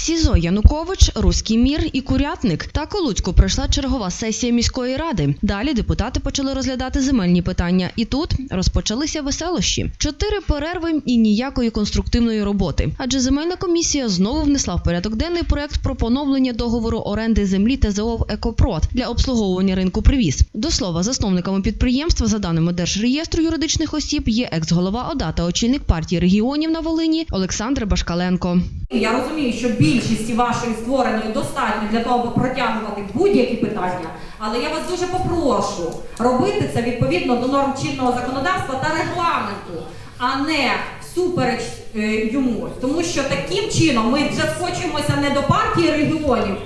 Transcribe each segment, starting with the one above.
СІЗО Янукович, Руський мір і Курятник. Так у Луцьку пройшла чергова сесія міської ради. Далі депутати почали розглядати земельні питання. І тут розпочалися веселощі. Чотири перерви і ніякої конструктивної роботи. Адже земельна комісія знову внесла в порядок денний проект про поновлення договору оренди землі ТЗОВ Екопрод для обслуговування ринку привіз. До слова, засновниками підприємства, за даними Держреєстру юридичних осіб, є екс-голова ОДА та очільник партії регіонів на Волині Олександр Башкаленко. Я розумію, що більшості вашої створеної достатньо для того, аби протягувати будь-які питання, але я вас дуже попрошу робити це відповідно до норм чинного законодавства та регламенту, а не всупереч е, йому. Тому що таким чином ми вже схочемося не до партії регіонів,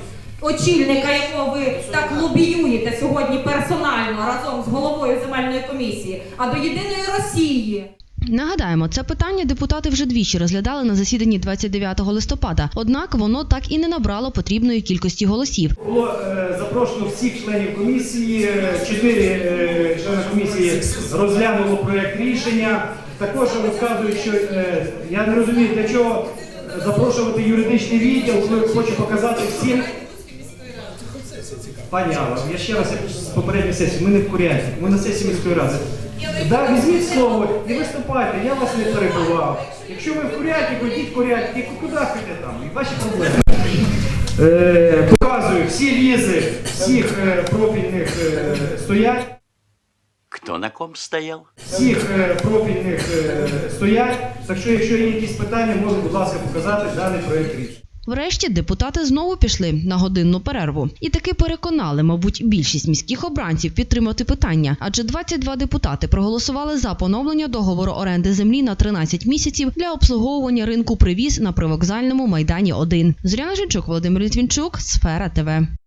очільника якого ви так лобіюєте сьогодні персонально разом з головою земельної комісії, а до єдиної Росії. Нагадаємо, це питання депутати вже двічі розглядали на засіданні 29 листопада. Однак воно так і не набрало потрібної кількості голосів. Було е, запрошено всіх членів комісії. е, Чотири е, члени комісії розглянуло проєкт рішення. Також розказують, що я не розумію, для чого запрошувати юридичний відділ, коли хочу показати всім. Пані Алла, я ще раз з попередньої сесії, ми не в курянці, ми на сесії міської ради. Да, візьміть слово виступайте, я вас не перебував. Якщо ви в курятнику, ходіть в курятник, і куди хочете там, і ваші проблеми. Е, показую, всі лізи всіх е, профільних е, стоять, Кто на ком стоял? всіх е, профільних е, стоять. Так що, якщо є якісь питання, можуть, будь ласка, показати даний проєкт рішення. Врешті депутати знову пішли на годинну перерву і таки переконали, мабуть, більшість міських обранців підтримати питання, адже 22 депутати проголосували за поновлення договору оренди землі на 13 місяців для обслуговування ринку привіз на привокзальному майдані 1. Зоряна Жінчук, Володимир Літвінчук, Сфера ТВ.